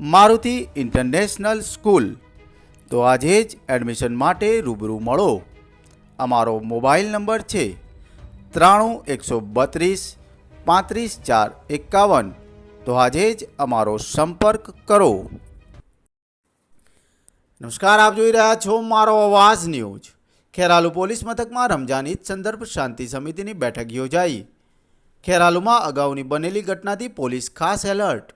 Maruti international school. તો આજે જ એડમિશન માટે રૂબરૂ મળો. અમારો મોબાઈલ નંબર છે ત્રાણું એકસો બત્રીસ પાંત્રીસ ચાર એકાવન. તો આજે જ અમારો સંપર્ક કરો. નમસ્કાર, આપ જોઈ રહ્યા છો મારો અવાજ ન્યૂઝ. ખેરાલુ પોલીસ મથકમાં રમજાન ઈદ સંદર્ભ શાંતિ સમિતિની બેઠક યોજાઈ. ખેરાલુમાં અગાઉની બનેલી ઘટનાથી પોલીસ ખાસ એલર્ટ.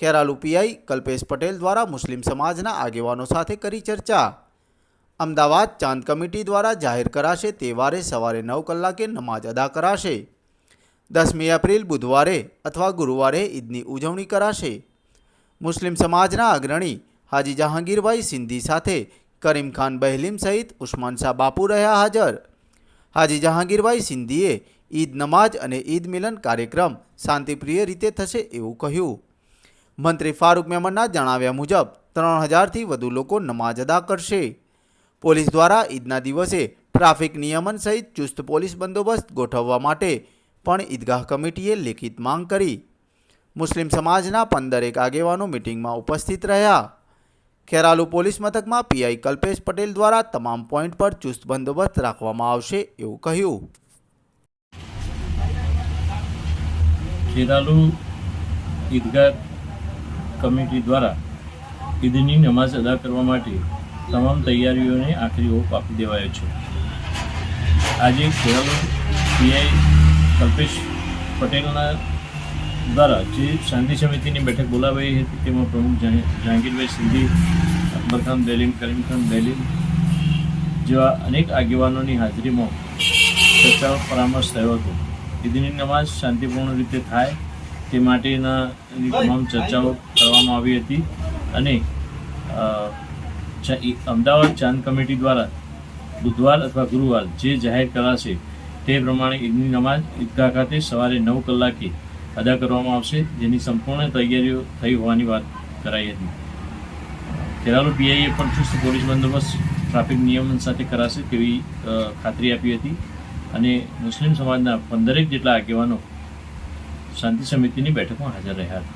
ખેરાલુ પીઆઈ કલ્પેશ પટેલ દ્વારા મુસ્લિમ સમાજના આગેવાનો સાથે કરી ચર્ચા. અમદાવાદ ચાંદ કમિટી દ્વારા જાહેર કરાશે તહેવારે સવારે નવ કલાકે નમાજ અદા કરાશે. દસમી એપ્રિલ બુધવારે અથવા ગુરુવારે ઈદની ઉજવણી કરાશે. મુસ્લિમ સમાજના અગ્રણી હાજી જહાંગીરભાઈ સિંધી સાથે કરીમ ખાન બહેલીમ સહિત ઉસ્માન શાહ બાપુ રહ્યા હાજર. હાજી જહાંગીરભાઈ સિંધીએ ઈદ નમાજ અને ઈદ મિલન કાર્યક્રમ શાંતિપ્રિય રીતે થશે એવું કહ્યું. મંત્રી ફારૂક મેમનના જણાવ્યા મુજબ, ત્રણ હજારથી વધુ લોકો નમાજ અદા કરશે. પોલીસ દ્વારા ઈદના દિવસે ટ્રાફિક નિયમન સહિત ચુસ્ત પોલીસ બંદોબસ્ત ગોઠવવા માટે પણ ઈદગાહ કમિટીએ લેખિત માંગ કરી. મુસ્લિમ સમાજના પંદરેક આગેવાનો મિટિંગમાં ઉપસ્થિત રહ્યા. ખેરાલુ પોલીસ મથકમાં પીઆઈ કલ્પેશ પટેલ દ્વારા તમામ પોઈન્ટ પર ચુસ્ત બંદોબસ્ત રાખવામાં આવશે એવું કહ્યું. ખેરાલુ ઈદગાહ કમિટી દ્વારા ઈદની નમાઝ અદા કરવા માટે તમામ તૈયારીઓને આખરી ઓપ આપી દેવાયો છે. આજે ખેરાલુ પીઆઈ કલ્પેશ પટેલના દ્વારા જે શાંતિ સમિતિની બેઠક બોલાવાઈ હતી, તેમાં પ્રમુખ જહાં- જહાંગીરભાઈ સિંધી અકબરખાન બેલીમ કરીમખાન બેલીમ જેવા અનેક આગેવાનોની હાજરીમાં ચર્ચા પરામર્શ થયો હતો. ઈદની નમાઝ શાંતિપૂર્ણ રીતે થાય તે માટેના તમામ ચર્ચાઓ કરવામાં આવી હતી. અને અમદાવાદ ચાંદ કમિટી દ્વારા બુધવાર અથવા ગુરુવાર જે જાહેર કરાશે તે પ્રમાણે ઈદની નમાઝ ઈદગાહ ખાતે સવારે નવ કલાકે અદા કરવામાં આવશે જેની સંપૂર્ણ તૈયારીઓ થઈ હોવાની વાત કરાઈ હતી. ખેરાલુ પીઆઈએ પણ ચુસ્ત પોલીસ બંદોબસ્ત ટ્રાફિક નિયમન સાથે કરાશે તેવી ખાતરી આપી હતી. અને મુસ્લિમ સમાજના પંદરેક જેટલા આગેવાનો શાંતિ સમિતિની બેઠકમાં હાજર રહ્યા હતા